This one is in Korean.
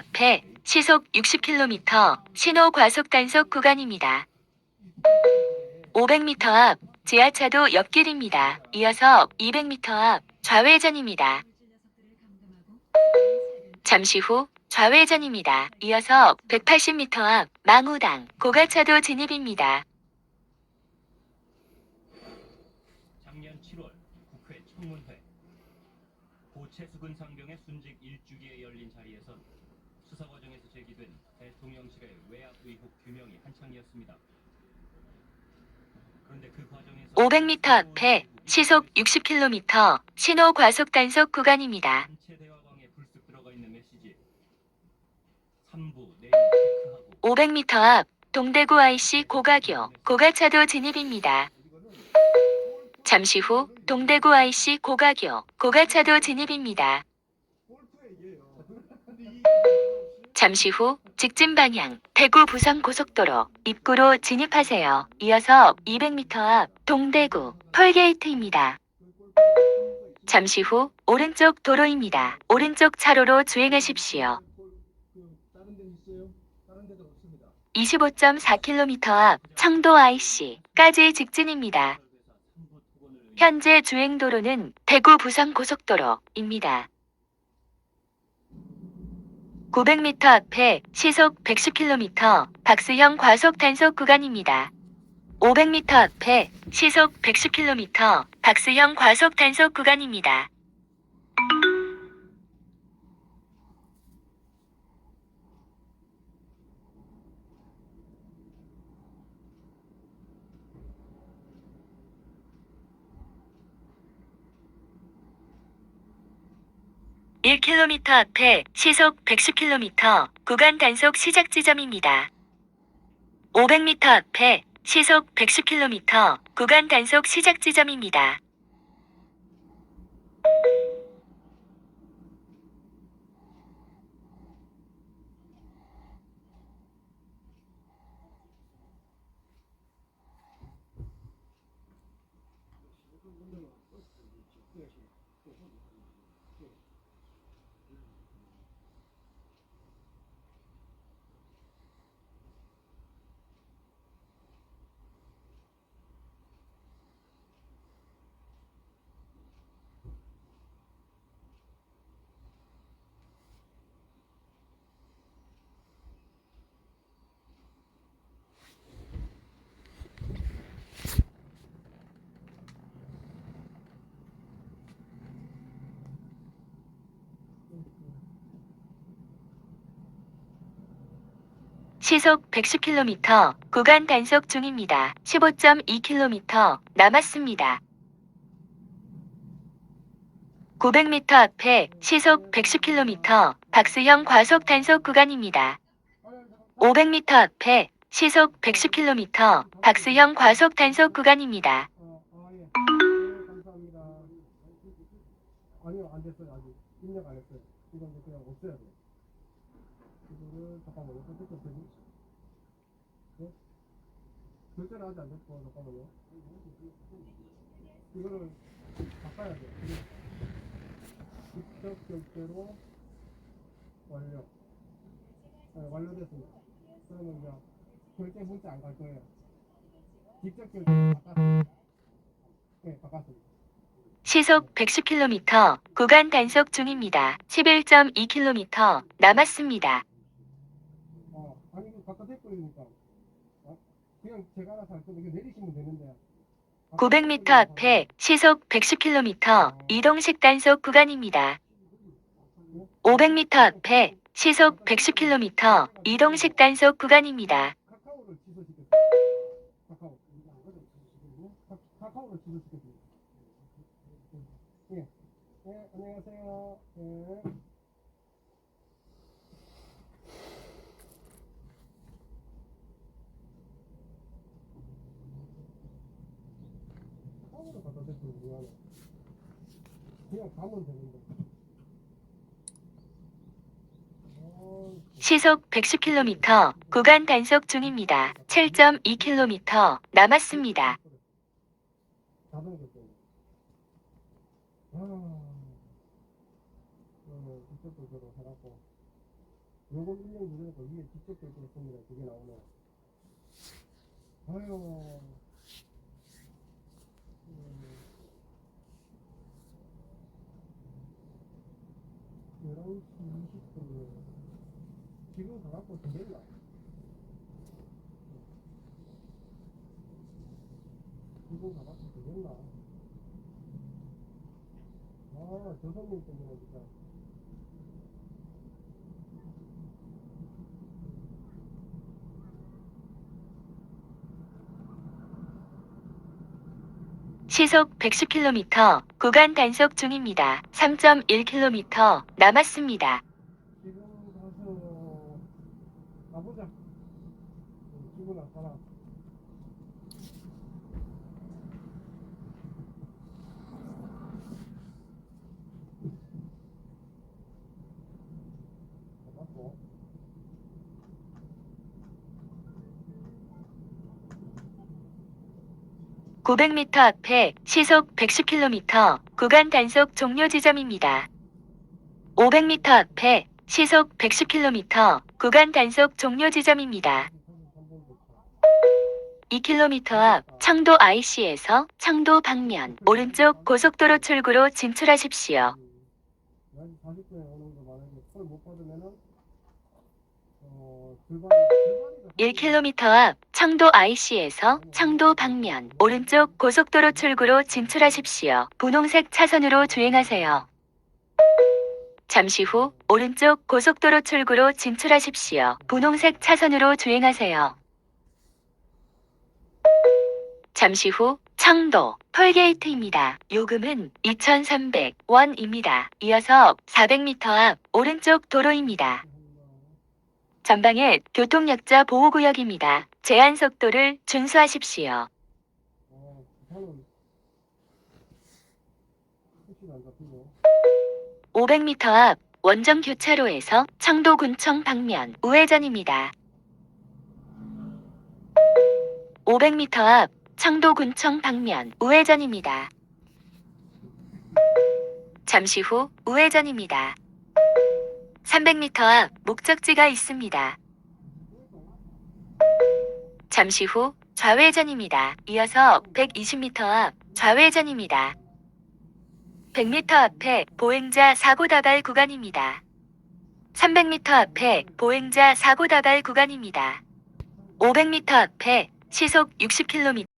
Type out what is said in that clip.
앞에 시속 60km 신호 과속 단속 구간입니다. 500m 앞 지하차도 옆길입니다. 이어서 200m 앞 좌회전입니다. 잠시 후 좌회전입니다. 이어서 180m 앞 망우당 고가차도 진입입니다. 작년 7월 국회 청문회 고채수근 상병의 순직 일주기에 열린 자리에선 수사 과정에서 제기된 대통령실의 외압 의혹 규명이 한창이었습니다. 그런데 그 과정에서 500m 앞에 시속 60km 신호 과속 단속 구간입니다. 단체 대화방에 불쑥 들어가 있는 메시지 3부 내일 체크하고 500m 앞 동대구 IC 고가교 고가차도 진입입니다. 잠시 후 동대구 IC 고가교 고가차도 진입입니다. 잠시 후 직진 방향 대구 부산 고속도로 입구로 진입하세요. 이어서 200m 앞 동대구 톨게이트입니다. 잠시 후 오른쪽 도로입니다. 오른쪽 차로로 주행하십시오. 다른 데 있어요? 다른 데도 없습니다. 25.4km 앞 청도 IC까지 직진입니다. 현재 주행 도로는 대구 부산 고속도로입니다. 900m 앞에 시속 110km 박스형 과속 단속 구간입니다. 500m 앞에 시속 110km 박스형 과속 단속 구간입니다. 일 k m 앞에 시속 110km 구간 단속 시작 지점입니다. 500m 앞에 시속 110km 구간 단속 시작 지점입니다. 시속 110km 구간 단속 중입니다. 15.2km 남았습니다. 900m 앞에 시속 110km 박스형 과속 단속 구간입니다. 500m 앞에 시속 110km 박스형 과속 단속 구간입니다. 아니요, 안 됐어요, 아직. 입력 안 했어요. 이건 그냥 없애야 돼요. 이거를, 잠깐만요. 어떻게 되지? 네? 결제를 안 됐고, 잠깐만요. 이거를 바꿔야. 이게 직접 결제로 완료. 네, 완료됐습니다. 그러면 이제 결제 문자 안 갈 거예요. 직접 결제 바꿨습니다. 네, 바꿨습니다. 시속 110km 구간 단속 중입니다. 11.2km 남았습니다. 어, 아니 이거 갖다 대버리니까 어? 그냥 제가 알아서 할 건데 이거 내리시면 되는데 900m 앞에 시속 110km 이동식 단속 구간입니다. 500m 앞에 시속 110km 이동식 단속 구간입니다. 카카오를 취소시켰어요 카카오 카- 카카오를 취소시켰습니다 예, 예 안녕하세요 예. 카카오를 갖다 대버리면 뭐하노 그냥 가면 되는데 어, 시속 110km 구간 단속 중입니다. 7.2km 남았습니다. 아, 요금 1년 누르니까 위에 직접 결제를 했습니다. 그게 나오네. 아유. 11시 20분이에요. 지금 가갖고 되겠나? 지금 가갖고 되겠나? 아, 저 손님 때문에 진짜. 시속 110km 구간 단속 중입니다. 3.1km 남았습니다. 지금 가서 가보자. 응, 죽으나 살아. 가봤고. 900m 앞에 시속 110km 구간 단속 종료 지점입니다. 500m 앞에 시속 110km 구간 단속 종료 지점입니다. 2km 앞 청도 IC에서 청도 방면 오른쪽 고속도로 출구로 진출하십시오. 한 40분에 오는 거 만약에 콜못 받으면은 어 절반 절반이 1km 앞 청도 IC에서 청도 방면 오른쪽 고속도로 출구로 진출하십시오. 분홍색 차선으로 주행하세요. 잠시 후 오른쪽 고속도로 출구로 진출하십시오. 분홍색 차선으로 주행하세요. 잠시 후 청도 톨게이트입니다. 요금은 2,300원입니다. 이어서 400m 앞 오른쪽 도로입니다. 전방에 교통약자 보호구역입니다. 제한 속도를 준수하십시오. 어 부산은 택시가 안 잡히고 500m 앞 원정 교차로에서 청도군청 방면 우회전입니다. 500m 앞 청도군청 방면 우회전입니다. 잠시 후 우회전입니다. 300m 앞 목적지가 있습니다. 잠시 후 좌회전입니다. 이어서 120m 앞 좌회전입니다. 100m 앞에 보행자 사고 다발 구간입니다. 300m 앞에 보행자 사고 다발 구간입니다. 500m 앞에 시속 60km